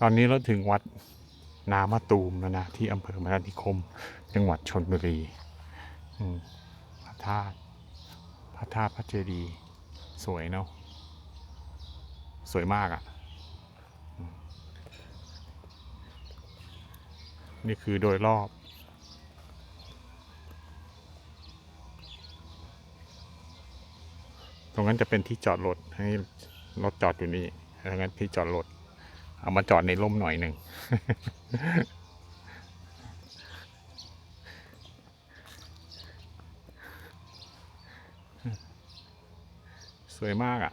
ตอนนี้เราถึงวัดนามะตูมแล้วนะที่อำเภอมรนิคม จังหวัดชนบุรีพระธาตุพระธาตุพระเจดีย์สวยเนาะสวยมากอะ่ะ นี่คือโดยรอบตรงนั้นจะเป็นที่จอดรถให้รถจอดอยู่นี่แล้วงั้นที่จอดรถ เอามาจอดในร่มหน่อยหนึ่ง สวยมากอะ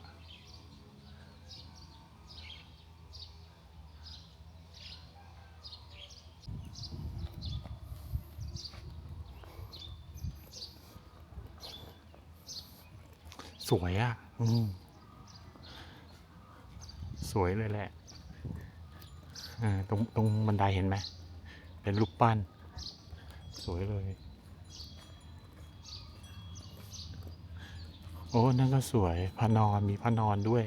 สวยอะ สวยเลยแหละ ตรงตรงบันไดเห็นไหมเป็นรูปปั้น สวยเลย โอ้นั่นก็สวยพระนอนมีพระนอนด้วย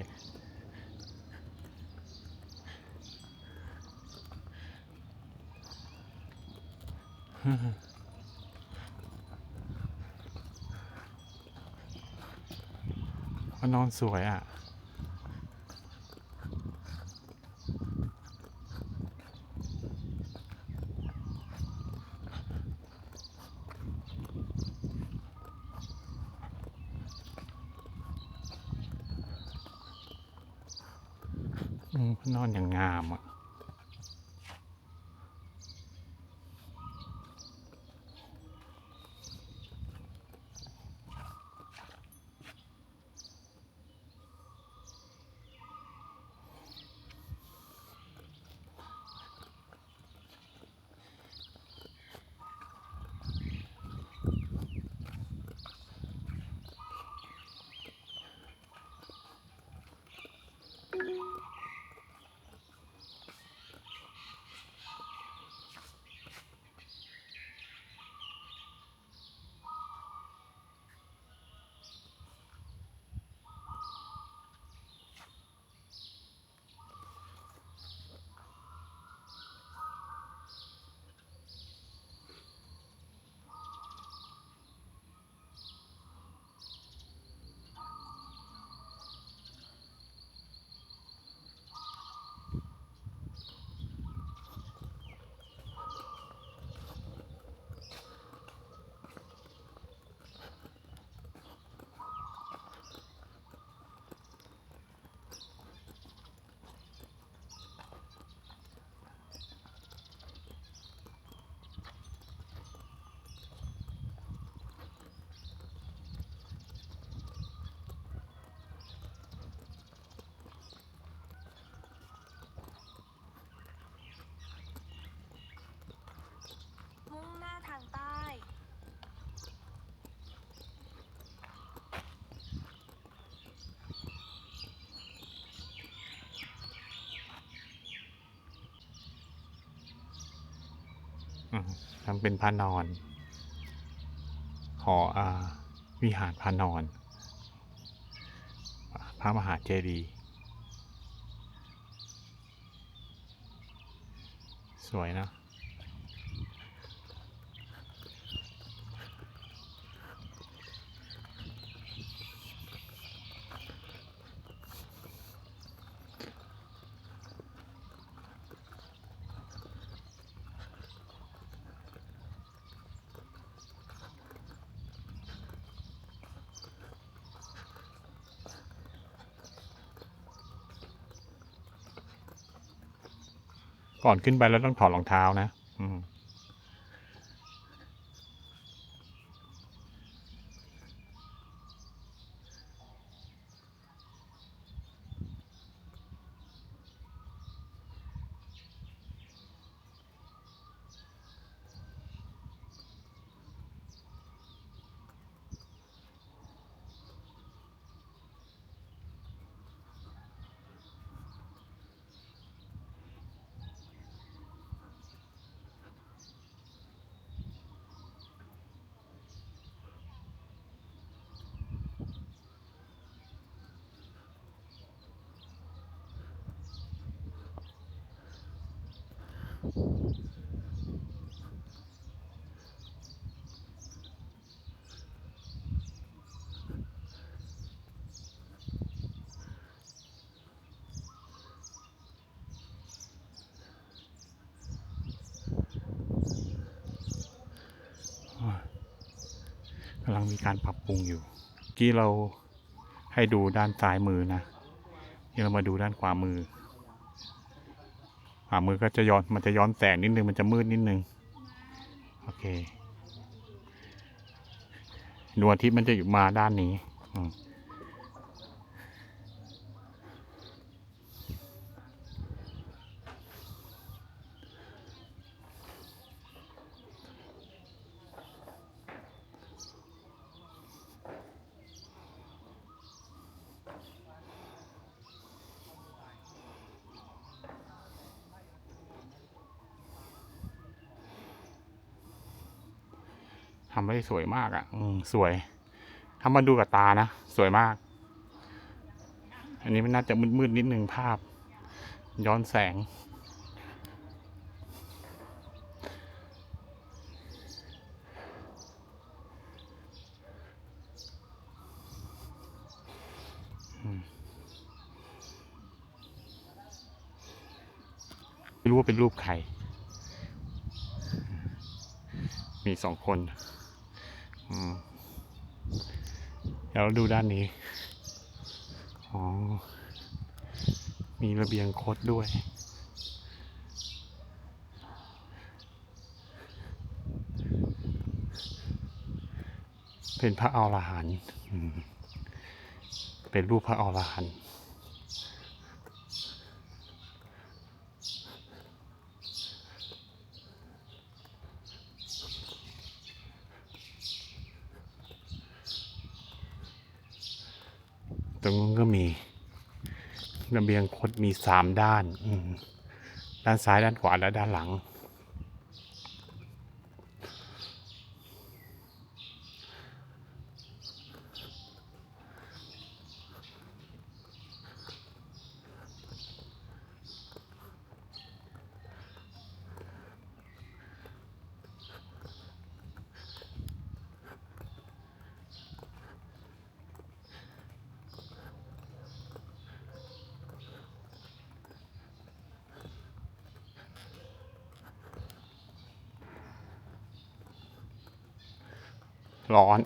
พระนอนสวยอะ ทำเป็นพระนอน ขออาวิหารพระนอน พระมหาเจดีย์สวยนะ ก่อนขึ้นไปแล้วต้องถอดรองเท้านะ อืม งมีการปรับปรุงอยู่เมื่อกี้เราให้ดูด้านซ้ายมือนะนี่เรามาดูด้านขวามือ ขวามือก็จะย้อนมันจะย้อนแสงนิดนึงมันจะมืดนิดนึงโอเคดวงอาทิตย์มันจะอยู่มาด้านนี้ ทำได้สวยมากอะ่ะ อืมสวยถ้ามาดูกับตานะ สวยมาก อันนี้มันน่าจะมืดๆนิดนึงภาพ ย้อนแสง ไม่รู้ว่าเป็นรูปใคร มีสองคนอืม เดี๋ยวเราดูด้านนี้ อ๋อ มีระเบียงคดด้วย เป็นพระอรหันต์เป็นรูปพระอรหันต์ ตรงนู้นก็มีระเบียงคดมีสามด้าน ด้านซ้ายด้านขวาและด้านหลัง ร้อน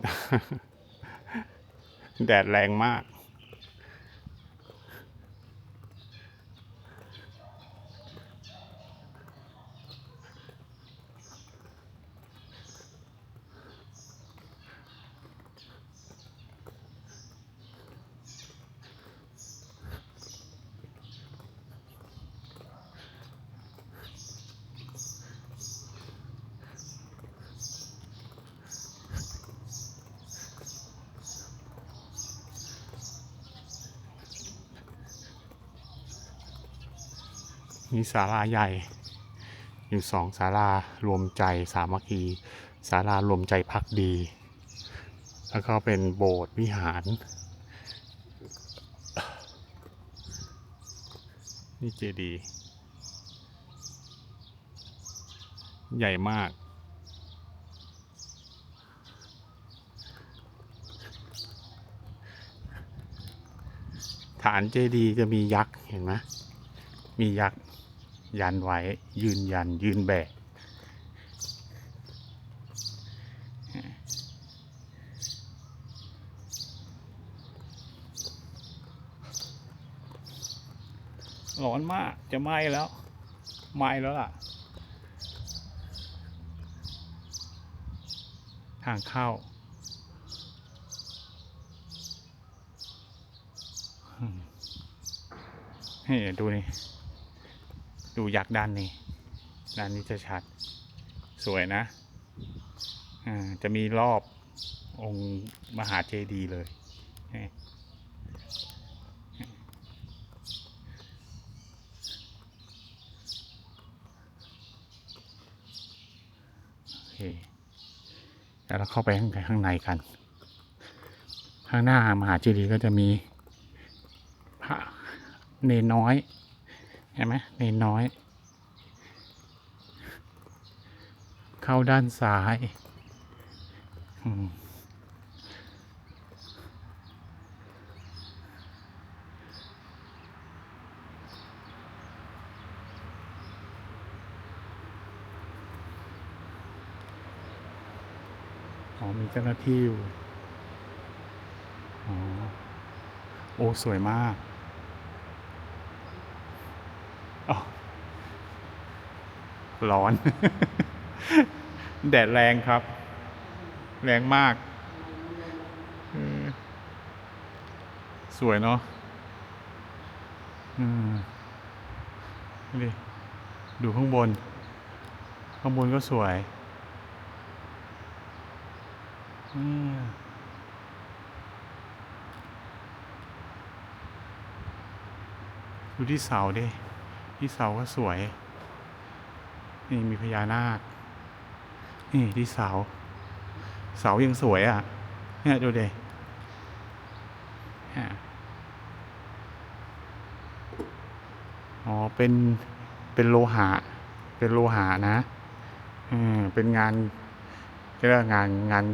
แดดแรงมาก มีศาลาใหญ่ อยู่สองศาลารวมใจสามัคคีศาลารวมใจพักดี แล้วก็เป็นโบสถ์วิหาร นี่เจดีย์ใหญ่มากฐานเจดีย์จะมียักษ์เห็นไหม มียักษ์ยันไว้ยืนยันยืนแบกร้อนมากจะไหม้แล้วไหม้แล้วล่ะ ทางเข้าเฮ้ยดูนี่ ดูยักษ์ด้านนี้ด้านนี้จะชัด สวยนะอ่าจะมีรอบองค์มหาเจดีย์เลยนี่โอเคแล้วเราเข้าไปข้างในข้างในกัน ข้างหน้ามหาเจดีย์ก็จะมีพระเนน้อย ห็นไหมเนนน้อย เข้าด้านซ้ายอ๋อมีเจ้าหน้าที่อยู่ อ๋อ โอ้ สวยมากอ๋อ ร้อน แดดแรงครับ แรงมาก สวยเนาะนี่ดิดูข้างบน ข้างบนก็สวยดูที่เสาดิ ที่เสาก็สวย นี่มีพญานาค นี่ที่เสา เสายังสวยอะ เนี่ยดูเดี๋ยอ๋อ เป็น เป็นโลหะ เป็นโลหะนะ อืม เป็นงานเรียกว่างานงาน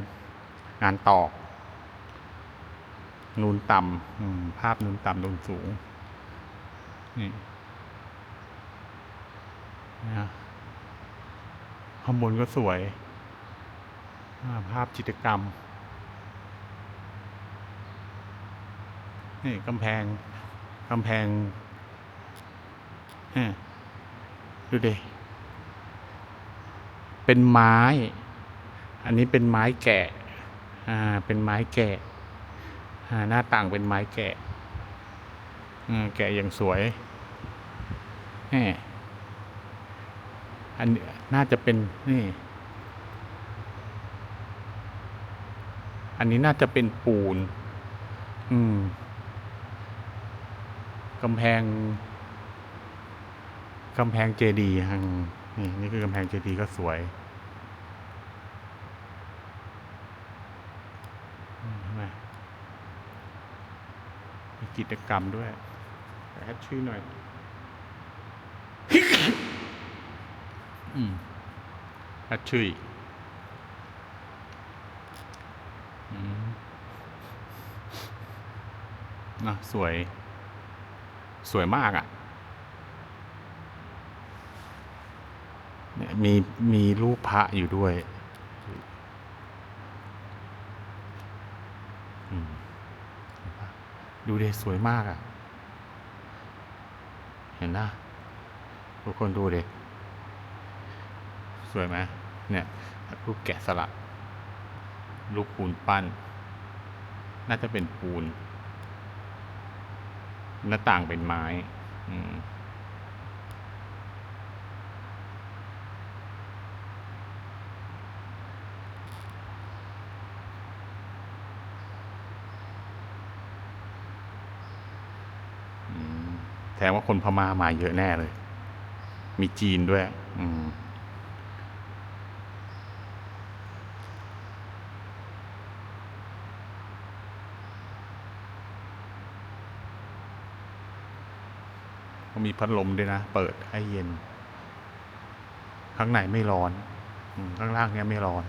งานตอก นูนต่ำอืมภาพนูนต่ำนูนสูง นี่ นะข้างบนก็สวย ภาพจิตรกรรม นี่กำแพงกำแพงดูดิ เป็นไม้ อันนี้เป็นไม้แกะ อ่า เป็นไม้แกะ อ่า หน้าต่างเป็นไม้แกะ อ่า แกะอย่างสวยแหม อันนี้น่าจะเป็นนี่ อันนี้น่าจะเป็นปูน อืมกำแพงกำแพงเจดีย์อืมนี่นี่คือกำแพงเจดีย์ก็สวยมีกิจกรรมด้วยแอดชื่อหน่อย อืมแอดชื่ออืมนะสวย สวยมากอะ่ะเนี่ยมี มีรูปพระอยู่ด้วย ดูเดสวยมากอะ่ะ เห็นนะทุกคนดูเด สวยไหมเนี่ยรูปแกะสลักรูปปูนปั้น น่าจะเป็นปูน หน้าต่างเป็นไม้มแสดงว่าคนพม่ามาเยอะแน่เลย มีจีนด้วย อืม ก็มีพัดลมด้วยนะ เปิดให้เย็น ข้างในไม่ร้อน ข้างล่างเนี้ยไม่ร้อน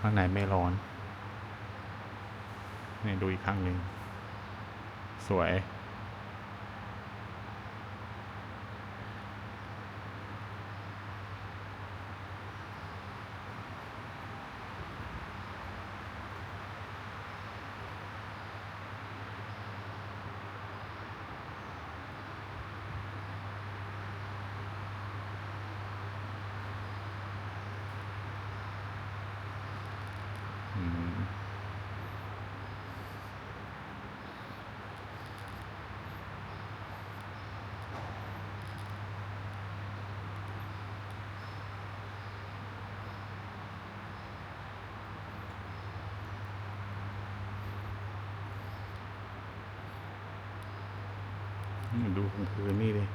ข้างในไม่ร้อนนี่ดูอีกข้างหนึ่งสวย อืม อืม ดูของพื้นนี่เลย